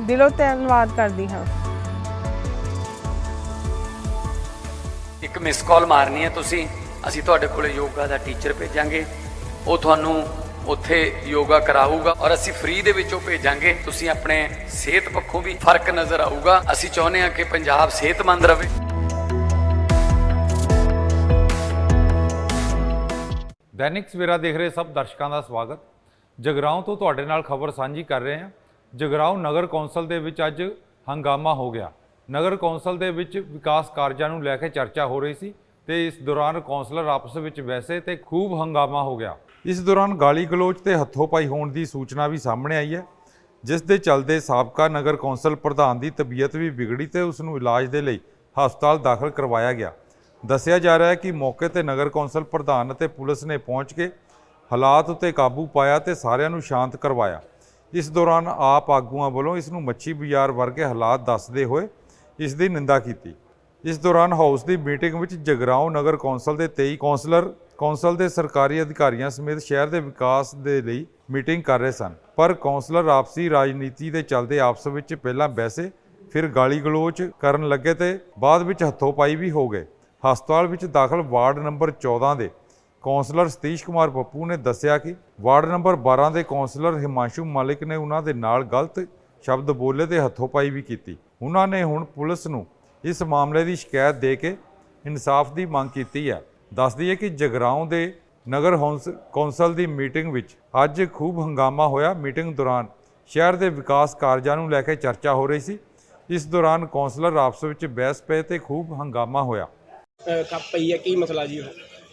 ਦਿਲੋਂ ਧੰਨਵਾਦ ਕਰਦੀ ਹਾਂ। ਇੱਕ ਮਿਸ ਕਾਲ ਮਾਰਨੀ ਹੈ ਤੁਸੀਂ। ਅਸੀਂ ਤੁਹਾਡੇ ਕੋਲੇ ਯੋਗਾ ਦਾ ਟੀਚਰ ਭੇਜਾਂਗੇ। ਉਹ ਤੁਹਾਨੂੰ ਉੱਥੇ ਯੋਗਾ ਕਰਾਊਗਾ ਔਰ ਅਸੀਂ ਫ੍ਰੀ ਦੇ ਵਿੱਚੋਂ ਭੇਜਾਂਗੇ। ਤੁਸੀਂ ਆਪਣੇ ਸਿਹਤ ਪੱਖੋਂ ਵੀ ਫ਼ਰਕ ਨਜ਼ਰ ਆਊਗਾ। ਅਸੀਂ ਚਾਹੁੰਦੇ ਹਾਂ ਕਿ ਪੰਜਾਬ ਸਿਹਤਮੰਦ ਰਹੇ। ਦੈਨਿਕ ਸਵੇਰਾ ਦੇਖ ਰਹੇ ਸਭ ਦਰਸ਼ਕਾਂ ਦਾ ਸਵਾਗਤ। ਜਗਰਾਉਂ ਤੋਂ ਤੁਹਾਡੇ ਨਾਲ ਖਬਰ ਸਾਂਝੀ ਕਰ ਰਹੇ ਹਾਂ। ਜਗਰਾਉਂ ਨਗਰ ਕੌਂਸਲ ਦੇ ਵਿੱਚ ਅੱਜ ਹੰਗਾਮਾ ਹੋ ਗਿਆ। ਨਗਰ ਕੌਂਸਲ ਦੇ ਵਿੱਚ ਵਿਕਾਸ ਕਾਰਜਾਂ ਨੂੰ ਲੈ ਕੇ ਚਰਚਾ ਹੋ ਰਹੀ ਸੀ ਤੇ ਇਸ ਦੌਰਾਨ ਕੌਂਸਲਰ ਆਪਸ ਵਿੱਚ ਵੈਸੇ ਤੇ ਖੂਬ ਹੰਗਾਮਾ ਹੋ ਗਿਆ। ਇਸ ਦੌਰਾਨ ਗਾਲੀ ਗਲੋਚ ਤੇ ਹੱਥੋਂ-ਪਾਈ ਹੋਣ ਦੀ ਸੂਚਨਾ ਵੀ ਸਾਹਮਣੇ ਆਈ ਹੈ, ਜਿਸ ਦੇ ਚੱਲਦੇ ਸਾਬਕਾ ਨਗਰ ਕੌਂਸਲ ਪ੍ਰਧਾਨ ਦੀ ਤਬੀਅਤ ਵੀ ਵਿਗੜੀ ਤੇ ਉਸ ਨੂੰ ਇਲਾਜ ਦੇ ਲਈ ਹਸਪਤਾਲ ਦਾਖਲ ਕਰਵਾਇਆ ਗਿਆ। ਦੱਸਿਆ ਜਾ ਰਿਹਾ ਹੈ ਕਿ ਮੌਕੇ ਤੇ ਨਗਰ ਕੌਂਸਲ ਪ੍ਰਧਾਨ ਅਤੇ ਪੁਲਿਸ ਨੇ ਪਹੁੰਚ ਕੇ ਹਾਲਾਤ ਉੱਤੇ ਕਾਬੂ ਪਾਇਆ ਤੇ ਸਾਰਿਆਂ ਨੂੰ ਸ਼ਾਂਤ ਕਰਵਾਇਆ। ਇਸ ਦੌਰਾਨ ਆਪ ਆਗੂਆਂ ਵੱਲੋਂ ਇਸ ਨੂੰ ਮੱਛੀ ਬਾਜ਼ਾਰ ਵਰਗੇ ਹਾਲਾਤ ਦੱਸਦੇ ਹੋਏ ਇਸ ਦੀ ਨਿੰਦਾ ਕੀਤੀ। ਇਸ ਦੌਰਾਨ ਹਾਊਸ ਦੀ ਮੀਟਿੰਗ ਵਿੱਚ ਜਗਰਾਉਂ ਨਗਰ ਕੌਂਸਲ ਦੇ 23 ਕੌਂਸਲਰ, ਕੌਂਸਲ ਦੇ ਸਰਕਾਰੀ ਅਧਿਕਾਰੀਆਂ ਸਮੇਤ ਸ਼ਹਿਰ ਦੇ ਵਿਕਾਸ ਦੇ ਲਈ ਮੀਟਿੰਗ ਕਰ ਰਹੇ ਸਨ। ਪਰ ਕੌਂਸਲਰ ਆਪਸੀ ਰਾਜਨੀਤੀ ਦੇ ਚੱਲਦੇ ਆਪਸ ਵਿੱਚ ਪਹਿਲਾਂ ਬੈਸੇ ਫਿਰ ਗਾਲੀ ਗਲੋਚ ਕਰਨ ਲੱਗੇ ਤੇ ਬਾਅਦ ਵਿੱਚ ਹੱਥੋਂ-ਪਾਈ ਵੀ ਹੋ ਗਏ। ਹਸਪਤਾਲ ਵਿੱਚ ਦਾਖਲ ਵਾਰਡ ਨੰਬਰ 14 ਦੇ ਕੌਂਸਲਰ ਸਤੀਸ਼ ਕੁਮਾਰ ਪੱਪੂ ਨੇ ਦੱਸਿਆ ਕਿ ਵਾਰਡ ਨੰਬਰ 12 ਦੇ ਕੌਂਸਲਰ ਹਿਮਾਂਸ਼ੂ ਮਲਿਕ ਨੇ ਉਹਨਾਂ ਦੇ ਨਾਲ ਗਲਤ ਸ਼ਬਦ ਬੋਲੇ ਤੇ ਹੱਥੋਂਪਾਈ ਵੀ ਕੀਤੀ। ਉਹਨਾਂ ਨੇ ਹੁਣ ਪੁਲਿਸ ਨੂੰ ਇਸ ਮਾਮਲੇ ਦੀ ਸ਼ਿਕਾਇਤ ਦੇ ਕੇ ਇਨਸਾਫ ਦੀ ਮੰਗ ਕੀਤੀ ਹੈ। ਦੱਸਦੀ ਹੈ ਕਿ ਜਗਰਾਉਂ ਦੇ ਨਗਰ ਹੌਂਸ- ਕੌਂਸਲ ਦੀ ਮੀਟਿੰਗ ਵਿੱਚ ਅੱਜ ਖੂਬ ਹੰਗਾਮਾ ਹੋਇਆ। ਮੀਟਿੰਗ ਦੌਰਾਨ ਸ਼ਹਿਰ ਦੇ ਵਿਕਾਸ ਕਾਰਜਾਂ ਨੂੰ ਲੈ ਕੇ ਚਰਚਾ ਹੋ ਰਹੀ ਸੀ। ਇਸ ਦੌਰਾਨ ਕੌਂਸਲਰ ਆਪਸ ਵਿੱਚ ਬਹਿਸ ਪਏ ਤੇ ਖੂਬ ਹੰਗਾਮਾ ਹੋਇਆ। ਕੱਪ ਪਈ ਹੈ। ਕੀ ਮਸਲਾ ਜੀ ਉਹ?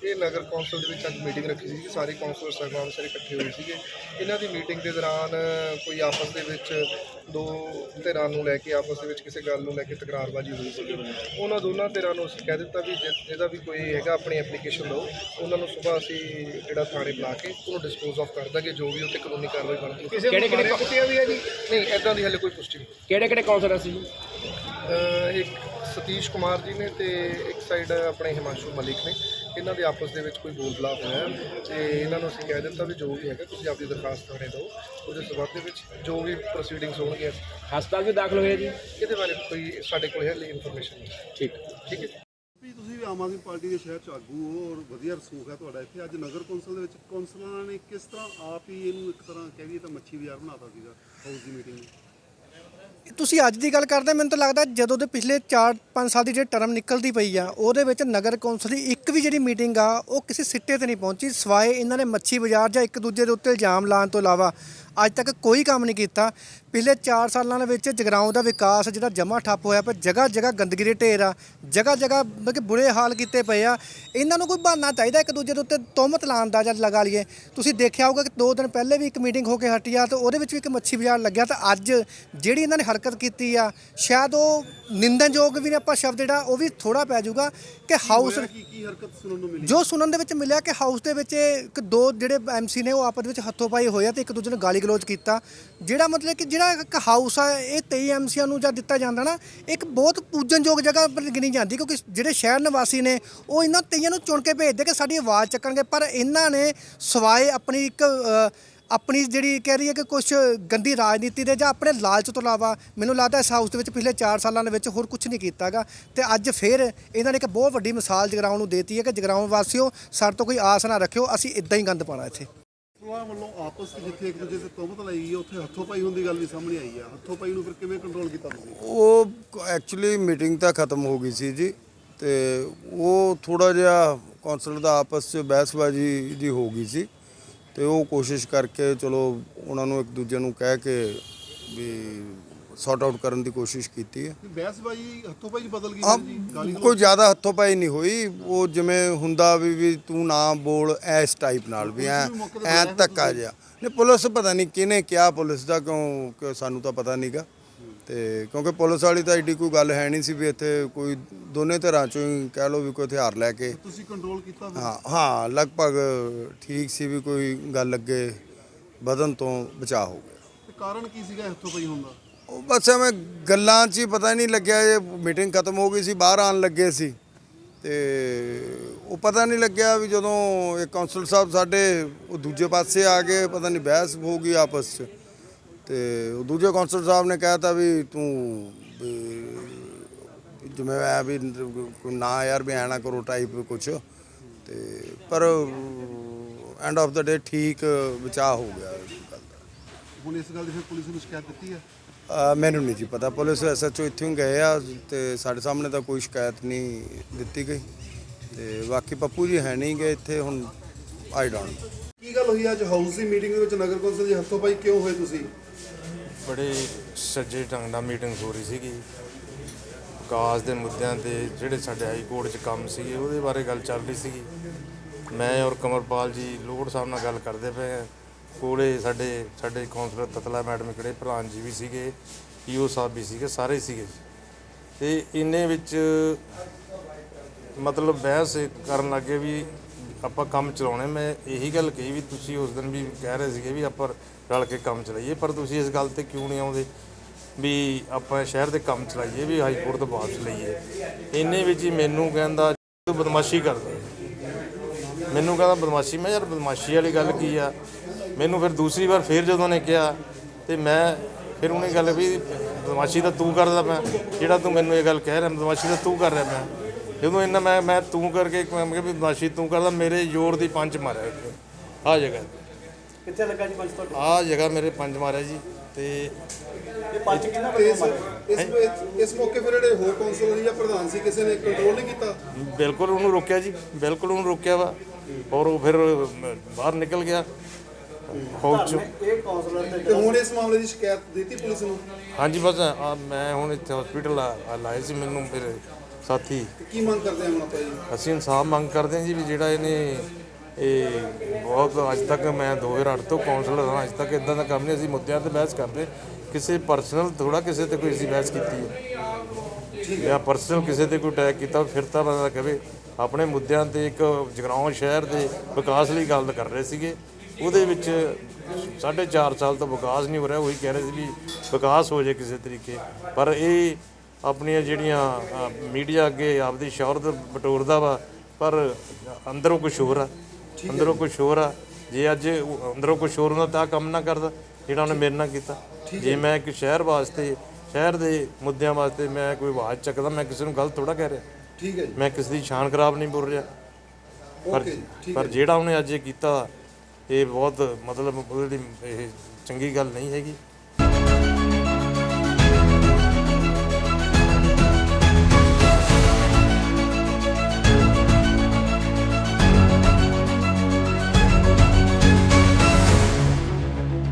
ਇਹ ਨਗਰ ਕੌਂਸਲ ਦੇ ਵਿੱਚ ਅੱਜ ਮੀਟਿੰਗ ਰੱਖੀ ਸੀ ਸਾਰੇ ਕੌਂਸਲਰ ਸਾਹਿਬਾਨ ਸਾਰੇ ਇਕੱਠੇ ਹੋਏ ਸੀਗੇ। ਇਹਨਾਂ ਦੀ ਮੀਟਿੰਗ ਦੇ ਦੌਰਾਨ ਕੋਈ ਆਪਸ ਦੇ ਵਿੱਚ ਦੋ ਧਿਰਾਂ ਨੂੰ ਲੈ ਕੇ ਆਪਸ ਦੇ ਵਿੱਚ ਕਿਸੇ ਗੱਲ ਨੂੰ ਲੈ ਕੇ ਤਕਰਾਰਬਾਜ਼ੀ ਹੋਈ ਸੀ ਉਹਨਾਂ ਦੋਨਾਂ ਧਿਰਾਂ ਨੂੰ ਅਸੀਂ ਕਹਿ ਦਿੱਤਾ ਵੀ ਜਿਹਦਾ ਵੀ ਕੋਈ ਹੈਗਾ ਆਪਣੀ ਐਪਲੀਕੇਸ਼ਨ ਦਿਓ ਉਹਨਾਂ ਨੂੰ ਸਵੇਰ ਅਸੀਂ ਜਿਹੜਾ ਥਾਣੇ ਬੁਲਾ ਕੇ ਉਹਨੂੰ ਡਿਸਪੋਜ਼ ਆਫ ਕਰ ਦਾਂਗੇ ਜੋ ਵੀ ਉੱਤੇ ਕਾਨੂੰਨੀ ਕਾਰਵਾਈ ਬਣਦੀ ਕਿਸੇ ਕਿਹੜੇ- ਕਿਹੜੇ ਕੁੱਟਿਆ ਵੀ ਹੈ ਜੀ? ਨਹੀਂ ਐਦਾਂ ਦੀ ਹਲੇ ਕੋਈ ਪੁਸ਼ਟੀ ਨਹੀਂ। ਕਿਹੜੇ ਕਿਹੜੇ ਕੌਂਸਲਰ ਸੀ ਜੀ? ਇੱਕ ਸਤੀਸ਼ ਕੁਮਾਰ ਜੀ ਨੇ ਤੇ ਇੱਕ ਸਾਈਡ ਆਪਣੇ ਹਿਮਾਂਸ਼ੂ ਮਲਿਕ ਨੇ। ਇਹਨਾਂ ਦੇ ਆਪਸ ਦੇ ਵਿੱਚ ਕੋਈ ਬੋਲ ਬਲਾਪ ਹੋਇਆ ਤੇ ਇਹਨਾਂ ਨੂੰ ਅਸੀਂ ਕਹਿ ਦਿੱਤਾ ਵੀ ਜੋ ਵੀ ਹੈਗਾ ਤੁਸੀਂ ਆਪਣੀ ਦਰਖਾਸਤ ਥਾਣੇ ਦਿਓ। ਉਹਦੇ ਸਬੰਧ ਦੇ ਵਿੱਚ ਜੋ ਵੀ ਪ੍ਰੋਸੀਡਿੰਗਸ ਹੋਣਗੀਆਂ ਹਸਪਤਾਲ ਵੀ ਦਾਖਲ ਹੋਏ ਜੀ? ਇਹਦੇ ਬਾਰੇ ਕੋਈ ਸਾਡੇ ਕੋਲ ਹੈ ਲਈ ਇਨਫੋਰਮੇਸ਼ਨ ਨਹੀਂ। ਠੀਕ। ਠੀਕ ਹੈ ਵੀ ਤੁਸੀਂ ਵੀ ਆਮ ਆਦਮੀ ਪਾਰਟੀ ਦੇ ਸ਼ਹਿਰ ਚ ਆਗੂ ਹੋ ਔਰ ਵਧੀਆ ਰਸੂਖ ਹੈ ਤੁਹਾਡਾ ਇੱਥੇ। ਅੱਜ ਨਗਰ ਕੌਂਸਲ ਦੇ ਵਿੱਚ ਕੌਂਸਲਰਾਂ ਨੇ ਕਿਸ ਤਰ੍ਹਾਂ ਆਪ ਹੀ ਇਹਨੂੰ ਇੱਕ ਤਰ੍ਹਾਂ ਕਹਿ ਲਈਏ ਤਾਂ ਮੱਛੀ ਬਾਜ਼ਾਰ ਬਣਾਤਾ ਸੀਗਾ ਹਾਊਸ ਦੀ ਮੀਟਿੰਗ ਤੁਸੀਂ ਅੱਜ ਦੀ ਗੱਲ ਕਰਦੇ ਮੈਨੂੰ ਤਾਂ ਲੱਗਦਾ ਜਦੋਂ ਦੇ ਪਿਛਲੇ 4-5 ਸਾਲ ਦੀ ਜਿਹੜੀ ਟਰਮ ਨਿਕਲਦੀ ਪਈ ਆ, ਉਹਦੇ ਵਿੱਚ ਨਗਰ ਕੌਂਸਲ ਦੀ ਇੱਕ ਵੀ ਜਿਹੜੀ ਮੀਟਿੰਗ ਆ, ਉਹ ਕਿਸੇ ਸਿੱਟੇ ਤੇ ਨਹੀਂ ਪਹੁੰਚੀ, ਸਵਾਏ ਇਹਨਾਂ ਨੇ ਮੱਛੀ ਬਾਜ਼ਾਰ ਜਾਂ ਇੱਕ ਦੂਜੇ ਦੇ ਉੱਤੇ ਇਲਜ਼ਾਮ ਲਾਉਣ ਤੋਂ ਇਲਾਵਾ। ਅੱਜ ਤੱਕ ਕੋਈ ਕੰਮ ਨਹੀਂ ਕੀਤਾ। ਪਿਛਲੇ 4 ਸਾਲਾਂ ਦੇ ਵਿੱਚ ਜਗਰਾਉਂ ਦਾ ਵਿਕਾਸ ਜਿਹੜਾ ਜਮਾ ਠੱਪ ਹੋਇਆ ਪਿਆ ਜਗ੍ਹਾ ਜਗ੍ਹਾ ਗੰਦਗੀ ਦੇ ਢੇਰ ਆ ਜਗ੍ਹਾ ਜਗ੍ਹਾ ਮਤਲਬ ਕਿ ਬੁਰੇ ਹਾਲ ਕੀਤੇ ਪਏ ਆ। ਇਹਨਾਂ ਨੂੰ ਕੋਈ ਬਹਾਨਾ ਚਾਹੀਦਾ ਇੱਕ ਦੂਜੇ ਦੇ ਉੱਤੇ ਤੁਹਮਤ ਲਾਉਣ ਦਾ ਜਾਂ ਲਗਾ ਲਈਏ। ਤੁਸੀਂ ਦੇਖਿਆ ਹੋਊਗਾ ਕਿ 2 ਦਿਨ ਪਹਿਲੇ ਵੀ ਇੱਕ ਮੀਟਿੰਗ ਹੋ ਕੇ ਹਟੀ ਆ ਤੇ ਉਹਦੇ ਵਿੱਚ ਵੀ ਇੱਕ ਮੱਛੀ ਬਾਜ਼ਾਰ ਲੱਗਿਆ ਤਾਂ ਅੱਜ ਜਿਹੜੀ ਇਹਨਾਂ ਨੇ ਹਰਕਤ ਕੀਤੀ ਆ ਸ਼ਾਇਦ ਉਹ ਨਿੰਦਨਯੋਗ ਵੀ ਨੇ ਆਪਾਂ ਸ਼ਬਦ ਜਿਹੜਾ ਉਹ ਵੀ ਥੋੜਾ ਪੈ ਜਾਊਗਾ ਕਿ ਹਾਊਸ ਕੀ ਕੀ ਹਰਕਤ ਸੁਣਨ ਨੂੰ ਮਿਲੀ? ਜੋ ਸੁਣਨ ਦੇ ਵਿੱਚ ਮਿਲਿਆ ਕਿ ਹਾਊਸ ਦੇ ਵਿੱਚ ਇੱਕ ਦੋ ਜਿਹੜੇ ਐਮਸੀ ਨੇ ਉਹ ਆਪਸ ਵਿੱਚ ਹੱਥੋਂ ਪਾਈ ਹੋਏ ਆ ਤੇ ਇੱਕ ਦੂਜੇ ਨੂੰ ਗਾਲੀ ਗਲੋਚ ਕੀਤਾ। ਜਿਹੜਾ ਮਤਲਬ ਕਿ ਜਿਹੜਾ ਇੱਕ ਹਾਊਸ ਆ, ਇਹ 23 ਐਮਸੀਆਂ ਨੂੰ ਜਾਂ ਦਿੱਤਾ ਜਾਂਦਾ ਨਾ, ਇੱਕ ਬਹੁਤ ਪੂਜਨਯੋਗ ਜਗ੍ਹਾ ਪਰ ਗਿਣੀ ਜਾਂਦੀ ਕਿਉਂਕਿ ਜਿਹੜੇ ਸ਼ਹਿਰ ਨਿਵਾਸੀ ਨੇ, ਉਹ ਇਹਨਾਂ 23 ਨੂੰ ਚੁਣ ਕੇ ਭੇਜਦੇ ਕਿ ਸਾਡੀ ਆਵਾਜ਼ ਚੱਕਣਗੇ। ਪਰ ਇਹਨਾਂ ਨੇ ਸਵਾਏ ਆਪਣੀ ਇੱਕ ਆਪਣੀ ਜਿਹੜੀ ਕਹਿ ਰਹੀ ਹੈ ਕਿ ਕੁਝ ਗੰਦੀ ਰਾਜਨੀਤੀ ਦੇ ਜਾਂ ਆਪਣੇ ਲਾਲਚ ਤੋਂ ਇਲਾਵਾ ਮੈਨੂੰ ਲੱਗਦਾ ਇਸ ਹਾਊਸ ਦੇ ਵਿੱਚ ਪਿਛਲੇ 4 ਸਾਲਾਂ ਦੇ ਵਿੱਚ ਹੋਰ ਕੁਝ ਨਹੀਂ ਕੀਤਾਗਾ ਤੇ ਅੱਜ ਫਿਰ ਇਹਨਾਂ ਨੇ ਇੱਕ ਬਹੁਤ ਵੱਡੀ ਮਿਸਾਲ ਜਗਰਾਉਂ ਨੂੰ ਦੇਤੀ ਹੈ ਕਿ ਜਗਰਾਉਂ ਵਾਸੀਓ, ਸਾਡੇ ਤੋਂ ਕੋਈ ਆਸ ਨਾ ਰੱਖਿਓ, ਅਸੀਂ ਇਦਾਂ ਹੀ ਗੰਦ ਪਾਣਾ ਇੱਥੇ। ਕੌਂਸਲਰਾਂ ਵੱਲੋਂ ਆਪਸ ਵਿੱਚ ਜਿੱਥੇ ਇੱਕ ਦੂਜੇ ਤੇ ਤੁਹਮਤ ਲਾਈ ਗਈ ਹੈ, ਉੱਥੇ ਹੱਥੋਂ ਪਾਈ ਹੁੰਦੀ ਗੱਲ ਵੀ ਸਾਹਮਣੇ ਆਈ ਹੈ ਹੱਥੋਂ ਪਾਈ ਨੂੰ ਫਿਰ ਕਿਵੇਂ ਕੰਟਰੋਲ ਕੀਤਾ ਤੁਸੀਂ? ਉਹ ਐਕਚੁਅਲੀ ਮੀਟਿੰਗ ਤਾਂ ਖਤਮ ਹੋ ਗਈ ਸੀ ਜੀ ਤੇ ਉਹ ਥੋੜਾ ਜਿਹਾ ਕੌਂਸਲਰ ਦਾ ਆਪਸ 'ਚ ਬਹਿਸਬਾਜ਼ੀ ਜੀ ਹੋ ਗਈ ਸੀ ਤੇ ਉਹ ਕੋਸ਼ਿਸ਼ ਕਰਕੇ ਚਲੋ ਉਹਨਾਂ ਨੂੰ ਇੱਕ ਦੂਜੇ ਨੂੰ ਕਹਿ ਕੇ ਵੀ ਸੌਟ ਆਊਟ ਕਰਨ ਦੀ ਕੋਸ਼ਿਸ਼ ਕੀਤੀ ਹੈ। ਕਿ ਬਹਿਸਬਾਜ਼ੀ ਹੱਥੋਂ ਪਾਈ ਬਦਲ ਗਈ ਜੀ ਗਾਲੀ ਕੋਈ ਜ਼ਿਆਦਾ ਹੱਥੋਂ ਪਾਈ ਨਹੀਂ ਹੋਈ। ਉਹ ਜਿਵੇਂ ਹੁੰਦਾ ਵੀ ਵੀ ਤੂੰ ਨਾ ਬੋਲ ਐਸ ਟਾਈਪ ਨਾਲ ਵੀ ਐ ਐ ਧੱਕਾ ਜਿਹਾ। ਨਹੀਂ ਪੁਲਿਸ ਪਤਾ ਨਹੀਂ ਕਿਹਨੇ ਕਿਹਾ ਪੁਲਿਸ ਦਾ ਕਿਉਂ ਕਿ ਸਾਨੂੰ ਤਾਂ ਪਤਾ ਨਹੀਂਗਾ ਤੇ ਕਿਉਂਕਿ ਪੁਲਿਸ ਵਾਲੀ ਤਾਂ ਏਡੀ ਕੋਈ ਗੱਲ ਹੈ ਨਹੀਂ ਸੀ ਵੀ ਇੱਥੇ ਕੋਈ ਦੋਨੇ ਧਿਰਾਂ ਚੋਂ ਹੀ ਕਹਿ ਲਓ ਵੀ ਕੋਈ ਹਥਿਆਰ ਲੈ ਕੇ। ਤੁਸੀਂ ਕੰਟਰੋਲ ਕੀਤਾ? ਹਾਂ ਹਾਂ ਲਗਭਗ ਠੀਕ ਸੀ ਵੀ ਕੋਈ ਗੱਲ ਅੱਗੇ ਵਧਣ ਤੋਂ ਬਚਾ ਹੋ ਗਿਆ। ਤੇ ਕਾਰਨ ਕੀ ਸੀਗਾ ਹੱਥੋਂ ਪਾਈ ਹੁੰਦਾ ਉਹ ਬਸ ਐਵੇਂ ਗੱਲਾਂ 'ਚ ਹੀ ਪਤਾ ਨਹੀਂ ਲੱਗਿਆ, ਇਹ ਮੀਟਿੰਗ ਖਤਮ ਹੋ ਗਈ ਸੀ, ਬਾਹਰ ਆਣ ਲੱਗੇ ਸੀ। ਤੇ ਉਹ ਪਤਾ ਨਹੀਂ ਲੱਗਿਆ ਵੀ ਜਦੋਂ ਇਹ ਕਾਉਂਸਲ ਸਾਹਿਬ ਸਾਡੇ, ਉਹ ਦੂਜੇ ਪਾਸੇ ਆ ਗਏ, ਪਤਾ ਨਹੀਂ ਬਹਿਸ ਹੋ ਗਈ ਆਪਸ 'ਚ। ਤੇ ਉਹ ਦੂਜੇ ਕਾਉਂਸਲ ਸਾਹਿਬ ਨੇ ਕਹਿਤਾ ਵੀ ਤੂੰ, ਵੀ ਜਿਵੇਂ ਆ ਵੀ ਨਾ ਯਾਰ ਵੀ ਐਂ ਨਾ ਕਰੋ ਟਾਈਪ ਕੁਛ। ਤੇ ਪਰ ਐਂਡ ਆਫ ਦਾ ਡੇ ਠੀਕ ਬਚਾਅ ਹੋ ਗਿਆ ਹੁਣ ਇਸ ਗੱਲ ਦੀ ਫਿਰ ਪੁਲਿਸ ਨੂੰ ਸ਼ਿਕਾਇਤ ਦਿੱਤੀ ਹੈ? ਅ, ਮੈਨੂੰ ਨਹੀਂ ਜੀ ਪਤਾ। ਪੁਲਿਸ ਐਸਐਚਓ ਇੱਥੋਂ ਹੀ ਗਏ ਆ ਤੇ ਸਾਡੇ ਸਾਹਮਣੇ ਤਾਂ ਕੋਈ ਸ਼ਿਕਾਇਤ ਨਹੀਂ ਦਿੱਤੀ ਗਈ। ਤੇ ਬਾਕੀ ਪੱਪੂ ਜੀ ਹੈ ਨਹੀਂ ਗਏ ਇੱਥੇ ਹੁਣ ਆਈ ਡੋਂਟ ਕੀ ਗੱਲ ਹੋਈ ਅੱਜ? ਹਾਊਸ ਦੀ ਮੀਟਿੰਗ ਦੇ ਵਿੱਚ ਨਗਰ ਕੌਂਸਲ ਦੀ ਹੱਥੋਂ ਪਾਈ ਕਿਉਂ ਹੋਏ ਤੁਸੀਂ? ਬੜੇ ਸੱਜੇ ਢੰਗ ਨਾਲ ਮੀਟਿੰਗ ਹੋ ਰਹੀ ਸੀਗੀ। ਵਿਕਾਸ ਦੇ ਮੁੱਦਿਆਂ ਤੇ ਜਿਹੜੇ ਸਾਡੇ ਹਾਈ ਕੋਰਟ 'ਚ ਕੰਮ ਸੀਗੇ ਉਹਦੇ ਬਾਰੇ ਗੱਲ ਚੱਲ ਰਹੀ ਸੀਗੀ। ਮੈਂ ਔਰ ਕਮਰਪਾਲ ਜੀ ਲੋੜ ਸਾਹਿਬ ਨਾਲ ਗੱਲ ਕਰਦੇ ਪਏ ਹਾਂ ਕੋਲੇ ਸਾਡੇ ਸਾਡੇ ਕਾਉਂਸਲਰ ਤਤਲਾ ਮੈਡਮ ਕਿਹੜੇ, ਪ੍ਰਧਾਨ ਜੀ ਵੀ ਸੀਗੇ, ਈਓ ਸਾਹਿਬ ਵੀ ਸੀਗੇ, ਸਾਰੇ ਹੀ ਸੀਗੇ। ਤੇ ਇੰਨੇ ਵਿੱਚ ਮਤਲਬ ਬਹਿਸ ਕਰਨ ਲੱਗੇ ਵੀ ਆਪਾਂ ਕੰਮ ਚਲਾਉਣੇ, ਮੈਂ ਇਹੀ ਗੱਲ ਕਹੀ ਵੀ ਤੁਸੀਂ ਉਸ ਦਿਨ ਵੀ ਕਹਿ ਰਹੇ ਸੀਗੇ ਵੀ ਆਪਾਂ ਰਲ ਕੇ ਕੰਮ ਚਲਾਈਏ, ਪਰ ਤੁਸੀਂ ਇਸ ਗੱਲ ਤੇ ਕਿਉਂ ਨਹੀਂ ਆਉਂਦੇ? ਵੀ ਆਪਾਂ ਸ਼ਹਿਰ ਦੇ ਕੰਮ ਚਲਾਈਏ, ਵੀ ਹਾਈ ਕੋਰਟ ਤੋਂ ਵਾਪਸ ਲਈਏ ਇੰਨੇ ਵਿੱਚ ਹੀ ਮੈਨੂੰ ਕਹਿੰਦਾ ਤੂੰ ਬਦਮਾਸ਼ੀ ਕਰਦਾ। ਮੈਨੂੰ ਕਹਿੰਦਾ ਬਦਮਾਸ਼ੀ, ਮੈਂ ਯਾਰ ਬਦਮਾਸ਼ੀ ਵਾਲੀ ਗੱਲ ਕੀ ਆ? ਮੈਨੂੰ ਫਿਰ ਦੂਸਰੀ ਵਾਰ ਫਿਰ ਜਦੋਂ ਨੇ ਕਿਹਾ ਤੇ ਮੈਂ ਫਿਰ ਉਹਨੇ ਗੱਲ ਵੀ ਬਦਮਾਸ਼ੀ ਤਾਂ ਤੂੰ ਕਰਦਾ ਮੈਂ ਜਿਹੜਾ ਤੂੰ ਮੈਨੂੰ ਇਹ ਗੱਲ ਕਹਿ ਰਿਹਾ ਬਦਮਾਸ਼ੀ ਤਾਂ ਤੂੰ ਕਰ ਰਿਹਾ ਮੈਂ ਜਦੋਂ ਇਹਨਾਂ ਮੈਂ ਮੈਂ ਤੂੰ ਕਰਕੇ ਮੈਂ ਕਿਹਾ ਵੀ ਬਦਮਾਸ਼ੀ ਤੂੰ ਕਰਦਾ ਮੇਰੇ ਜ਼ੋਰ ਦੀ ਪੰਜ ਮਾਰਿਆ ਇੱਥੇ ਆ ਜਗ੍ਹਾ। ਕਿੱਥੇ ਲੱਗਾ ਜੀ ਪੰਜ ਤੁਹਾਡਾ? ਆ ਜਗ੍ਹਾ ਮੇਰੇ ਪੰਜ ਮਾਰਿਆ ਜੀ ਤੇ ਇਹ ਪੰਜ ਕਿੰਨਾ ਤੇ ਇਸ ਇਸ ਇਸ ਮੌਕੇ ਫਿਰ ਜਿਹੜੇ ਹੋਰ ਕੌਂਸਲਰ ਜਾਂ ਪ੍ਰਧਾਨ ਸੀ ਕਿਸੇ ਨੇ ਕੰਟਰੋਲ ਨਹੀਂ ਕੀਤਾ? ਬਿਲਕੁਲ ਉਹਨੂੰ ਰੋਕਿਆ ਜੀ ਬਿਲਕੁਲ ਉਹਨੂੰ ਰੋਕਿਆ ਵਾ ਔਰ ਉਹ ਫਿਰ ਬਾਹਰ ਨਿਕਲ ਗਿਆ। ਫੌਜ ਚੋਂ ਇਹ ਕਾਉਂਸਲਰ ਤੇ ਤੇ ਹੁਣ ਇਸ ਮਾਮਲੇ ਦੀ ਸ਼ਿਕਾਇਤ ਦਿੱਤੀ ਪੁਲਿਸ ਨੂੰ? ਹਾਂਜੀ ਬਸ ਆ ਮੈਂ ਹੁਣ ਇੱਥੇ ਹਸਪੀਟਲ ਲਾਏ ਸੀ ਮੈਨੂੰ ਮੇਰੇ ਸਾਥੀ। ਤੇ ਕੀ ਮੰਗ ਕਰਦੇ ਹਾਂ ਹੁਣ ਆਪਾਂ ਜੀ? ਅਸੀਂ ਇਨਸਾਫ ਮੰਗ ਕਰਦੇ ਹਾਂ ਜੀ ਵੀ ਜਿਹੜਾ ਇਹਨੇ ਇਹ ਬਹੁਤ ਅੱਜ ਤੱਕ ਮੈਂ 2008 ਤੋਂ ਕਾਉਂਸਲਰ ਹਾਂ ਅੱਜ ਤੱਕ ਇਦਾਂ ਦਾ ਕੰਮ ਨਹੀਂ ਅਸੀਂ ਮੁੱਦਿਆਂ ਤੇ ਬਹਿਸ ਕਰਦੇ ਕਿਸੇ ਪਰਸਨਲ ਥੋੜਾ ਕਿਸੇ ਤੇ ਕੋਈ ਅਸੀਂ ਬਹਿਸ ਕੀਤੀ ਹੈ। ਜਾਂ ਪਰਸਨਲ ਕਿਸੇ ਤੇ ਕੋਈ ਅਟੈਕ ਕੀਤਾ ਫਿਰ ਤਾਂ ਬੰਦਾ ਕਹੇ ਆਪਣੇ ਮੁੱਦਿਆਂ ਤੇ ਇੱਕ ਜਗਰਾਉਂ ਸ਼ਹਿਰ ਦੇ ਵਿਕਾਸ ਲਈ ਗੱਲ ਕਰ ਰਹੇ ਸੀਗੇ। ਉਹਦੇ ਵਿੱਚ ਸਾਢੇ ਚਾਰ ਸਾਲ ਤੋਂ ਵਿਕਾਸ ਨਹੀਂ ਹੋ ਰਿਹਾ ਉਹੀ ਕਹਿ ਰਹੇ ਸੀ ਵੀ ਵਿਕਾਸ ਹੋ ਜਾਏ ਕਿਸੇ ਤਰੀਕੇ। ਪਰ ਇਹ ਆਪਣੀਆਂ ਜਿਹੜੀਆਂ ਮੀਡੀਆ ਅੱਗੇ ਆਪਦੀ ਸ਼ੌਹਰਤ ਬਟੋਰਦਾ ਵਾ ਪਰ ਅੰਦਰੋਂ ਕੁਝ ਹੋਰ ਆ ਅੰਦਰੋਂ ਕੁਝ ਹੋਰ ਆ। ਜੇ ਅੱਜ ਅੰਦਰੋਂ ਕੁਝ ਹੋਰ ਹੁੰਦਾ ਤਾਂ ਕੰਮ ਨਾ ਕਰਦਾ ਜਿਹੜਾ ਉਹਨੇ ਮੇਰੇ ਨਾਲ ਕੀਤਾ। ਜੇ ਮੈਂ ਇੱਕ ਸ਼ਹਿਰ ਵਾਸਤੇ ਸ਼ਹਿਰ ਦੇ ਮੁੱਦਿਆਂ ਵਾਸਤੇ ਮੈਂ ਕੋਈ ਆਵਾਜ਼ ਚੱਕਦਾ ਮੈਂ ਕਿਸੇ ਨੂੰ ਗਲਤ ਥੋੜਾ ਕਹਿ ਰਿਹਾ। ਠੀਕ ਹੈ ਜੀ। ਮੈਂ ਕਿਸੇ ਦੀ ਸ਼ਾਨ ਖਰਾਬ ਨਹੀਂ ਬੋਲ ਰਿਹਾ। ਪਰ ਪਰ ਜਿਹੜਾ ਉਹਨੇ ਅੱਜ ਇਹ ਕੀਤਾ ਇਹ ਬਹੁਤ ਮਤਲਬ ਉਹਦੇ ਲਈ ਇਹ ਚੰਗੀ ਗੱਲ ਨਹੀਂ ਹੈਗੀ।